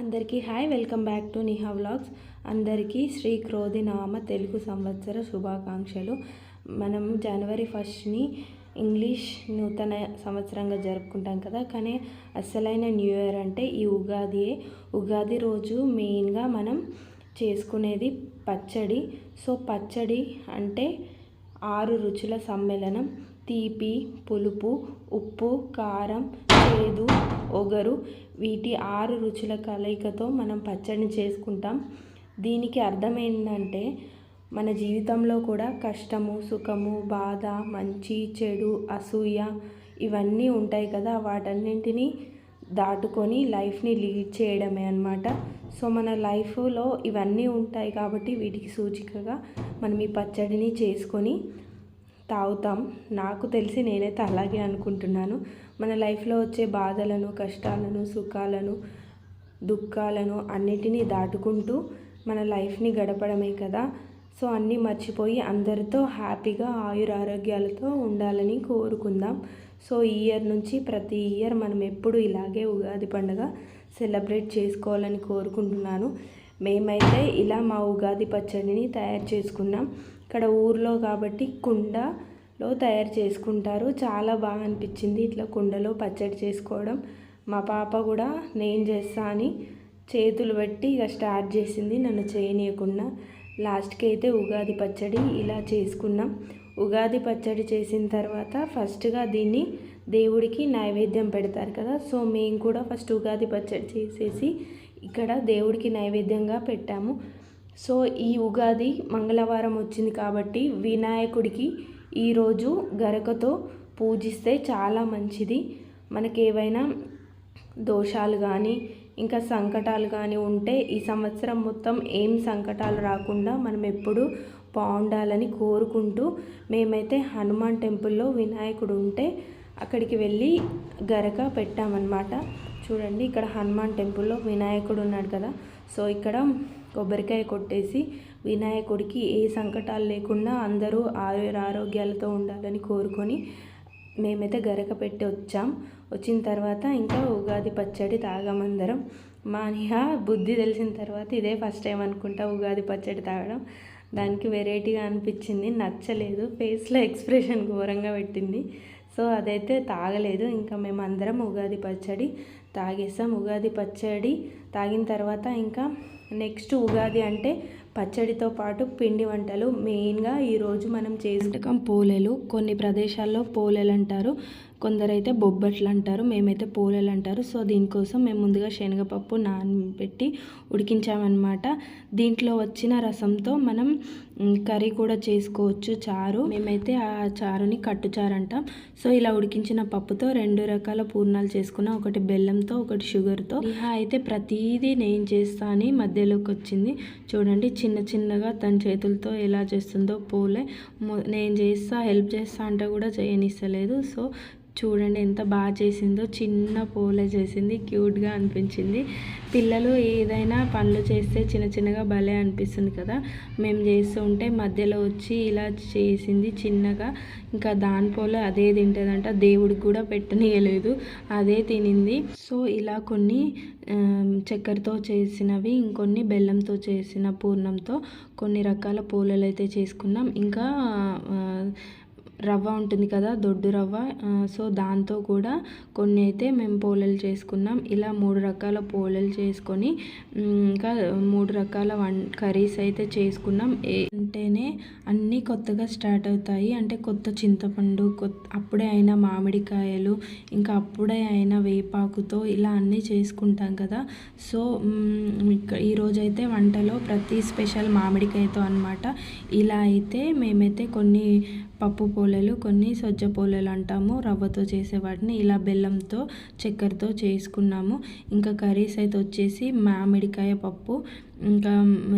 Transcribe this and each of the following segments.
అందరికీ hi welcome back to Niha vlogs. అందరికీ శ్రీ క్రోధి నామ తెలుగు సంవత్సర శుభాకాంక్షలు. మనం జనవరి ఫస్ట్ని ఇంగ్లీష్ నూతన సంవత్సరంగా జరుపుకుంటాం కదా కానీ అసలైన న్యూ ఇయర్ అంటే ఈ ఉగాదియే. ఉగాది రోజు మెయిన్గా మనం చేసుకునేది పచ్చడి. సో పచ్చడి అంటే ఆరు రుచుల సమ్మేళనం. తీపి పులుపు ఉప్పు కారం చేదు ఒగరు వీటి ఆరు రుచుల కలయికతో మనం పచ్చడిని చేసుకుంటాం. దీనికి అర్థం ఏంటంటే మన జీవితంలో కూడా కష్టము సుఖము బాధ మంచి చెడు అసూయ ఇవన్నీ ఉంటాయి కదా. వాటన్నింటినీ దాటుకొని లైఫ్ని లీడ్ చేయడమే అనమాట సో మన లైఫ్లో ఇవన్నీ ఉంటాయి కాబట్టి వీటికి సూచికగా మనం ఈ పచ్చడిని చేసుకొని తాగుతాం. నాకు తెలిసి నేనైతే అలాగే అనుకుంటున్నాను. మన లైఫ్లో వచ్చే బాధలను కష్టాలను సుఖాలను దుఃఖాలను అన్నిటినీ దాటుకుంటూ మన లైఫ్ని గడపడమే కదా. సో అన్నీ మర్చిపోయి అందరితో హ్యాపీగా ఆయురారోగ్యాలతో ఉండాలని కోరుకుందాం. సో ఈ ఇయర్ నుంచి ప్రతి ఇయర్ మనం ఎప్పుడు ఇలాగే ఉగాది పండుగ సెలబ్రేట్ చేసుకోవాలని కోరుకుంటున్నాను. మేమైతే ఇలా మా ఉగాది పచ్చడిని తయారు చేసుకున్నాం. ఇక్కడ ఊర్లో కాబట్టి కుండలో తయారు చేసుకుంటారు. చాలా బాగా అనిపించింది ఇట్లా కుండలో పచ్చడి చేసుకోవడం. మా పాప కూడా నేను చేస్తా అని చేతులు పెట్టి ఇక స్టార్ట్ చేసింది. నన్ను చేయనీయకుండా లాస్ట్కి అయితే ఉగాది పచ్చడి ఇలా చేసుకున్నాం. ఉగాది పచ్చడి చేసిన తర్వాత ఫస్ట్గా దీన్ని దేవుడికి నైవేద్యం పెడతారు కదా. సో మేము కూడా ఫస్ట్ ఉగాది పచ్చడి చేసేసి ఇక్కడ దేవుడికి నైవేద్యంగా పెట్టాము. సో ఈ ఉగాది మంగళవారం వచ్చింది కాబట్టి వినాయకుడికి ఈరోజు గరకతో పూజిస్తే చాలా మంచిది. మనకి ఏవైనా దోషాలు కానీ ఇంకా సంకటాలు కానీ ఉంటే ఈ సంవత్సరం మొత్తం ఏం సంకటాలు రాకుండా మనం ఎప్పుడు బాగుండాలని కోరుకుంటూ మేమైతే హనుమాన్ టెంపుల్లో వినాయకుడు ఉంటే అక్కడికి వెళ్ళి గరక పెట్టామన్నమాట. చూడండి ఇక్కడ హనుమాన్ టెంపుల్లో వినాయకుడు ఉన్నాడు కదా. సో ఇక్కడ కొబ్బరికాయ కొట్టేసి వినాయకుడికి ఏ సంకటాలు లేకుండా అందరూ ఆరోగ్య ఆరోగ్యాలతో ఉండాలని కోరుకొని మేమైతే గరక పెట్టి వచ్చాం. వచ్చిన తర్వాత ఇంకా ఉగాది పచ్చడి తాగమందరం మానిహా బుద్ధి తెలిసిన తర్వాత ఇదే ఫస్ట్ టైం అనుకుంటా ఉగాది పచ్చడి తాగడం. దానికి వెరైటీగా అనిపించింది నచ్చలేదు. ఫేస్లో ఎక్స్ప్రెషన్ ఘోరంగా పెట్టింది. సో అదైతే తాగలేదు. ఇంకా మేము అందరం ఉగాది పచ్చడి తాగేస్తాం ఉగాది పచ్చడి తాగిన తర్వాత ఇంకా నెక్స్ట్ ఉగాది అంటే పచ్చడితో పాటు పిండి వంటలు. మెయిన్గా ఈరోజు మనం చేసుకుంటాం పోలేలు. కొన్ని ప్రదేశాల్లో పోలేలు అంటారు. కొందరైతే బొబ్బట్లు అంటారు మేమైతే పోలేలు అంటారు సో దీనికోసం మేము ముందుగా శనగపప్పు నానబెట్టి ఉడికించామన్నమాట. దీంట్లో వచ్చిన రసంతో మనం కర్రీ కూడా చేసుకోవచ్చు చారు. మేమైతే ఆ చారుని కట్టు చారు అంటాం సో ఇలా ఉడికించిన పప్పుతో రెండు రకాల పూర్ణాలు చేసుకున్నాం ఒకటి బెల్లంతో ఒకటి షుగర్తో. ఇహా అయితే ప్రతీదీ నేను చేస్తా అని మధ్యలోకి వచ్చింది చూడండి చిన్న చిన్నగా తన చేతులతో ఎలా చేస్తుందో పోలే. నేను చేస్తా హెల్ప్ చేస్తా అంటే కూడా చేయనిస్తలేదు. సో చూడండి ఎంత బాగా చేసిందో చిన్న పూలే చేసింది క్యూట్గా అనిపించింది. పిల్లలు ఏదైనా పనులు చేస్తే చిన్న చిన్నగా భలే అనిపిస్తుంది కదా. మేము చేస్తూ ఉంటే మధ్యలో వచ్చి ఇలా చేసింది చిన్నగా. ఇంకా దాని పోలే అదే తింటుందంట దేవుడికి కూడా పెట్టనీయలేదు అదే తినింది. సో ఇలా కొన్ని చక్కెరతో చేసినవి ఇంకొన్ని బెల్లంతో చేసిన పూర్ణంతో కొన్ని రకాల పూలలు అయితే చేసుకున్నాం. ఇంకా రవ్వ ఉంటుంది కదా దొడ్డు రవ్వ. సో దాంతో కూడా కొన్ని అయితే మేము పోలేలు చేసుకున్నాం. ఇలా మూడు రకాల పోలలు చేసుకొని ఇంకా మూడు రకాల వన్ కర్రీస్ అయితే చేసుకున్నాం. అంటేనే అన్నీ కొత్తగా స్టార్ట్ అవుతాయి. అంటే కొత్త చింతపండు కొత్త అప్పుడే అయిన మామిడికాయలు ఇంకా అప్పుడే అయిన వేపాకుతో ఇలా అన్నీ చేసుకుంటాం కదా. సో ఈరోజైతే వంటలో ప్రతి స్పెషల్ మామిడికాయతో అనమాట ఇలా అయితే మేమైతే కొన్ని పప్పు పోలేలు కొన్ని సజ్జ పోలేలు అంటాము. రవ్వతో చేసే వాటిని ఇలా బెల్లంతో చక్కెరతో చేసుకున్నాము. ఇంకా కర్రీస్ అయితే వచ్చేసి మామిడికాయ పప్పు ఇంకా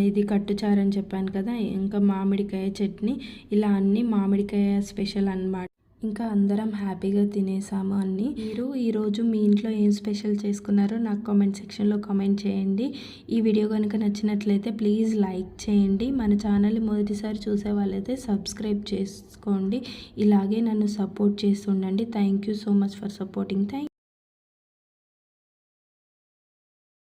ఇది కట్టుచారు అని చెప్పాను కదా ఇంకా మామిడికాయ చట్నీ ఇలా అన్నీ మామిడికాయ స్పెషల్ అనమాట ఇంకా అందరం హ్యాపీగా తినేసాము అన్నీ. మీరు ఈరోజు మీ ఇంట్లో ఏం స్పెషల్ చేసుకున్నారో నాకు కామెంట్ సెక్షన్లో కామెంట్ చేయండి. ఈ వీడియో కనుక నచ్చినట్లయితే ప్లీజ్ లైక్ చేయండి. మన ఛానల్ మొదటిసారి చూసే వాళ్ళైతే సబ్స్క్రైబ్ చేసుకోండి. ఇలాగే నన్ను support చేస్తుండండి. Thank you so much for supporting. Thank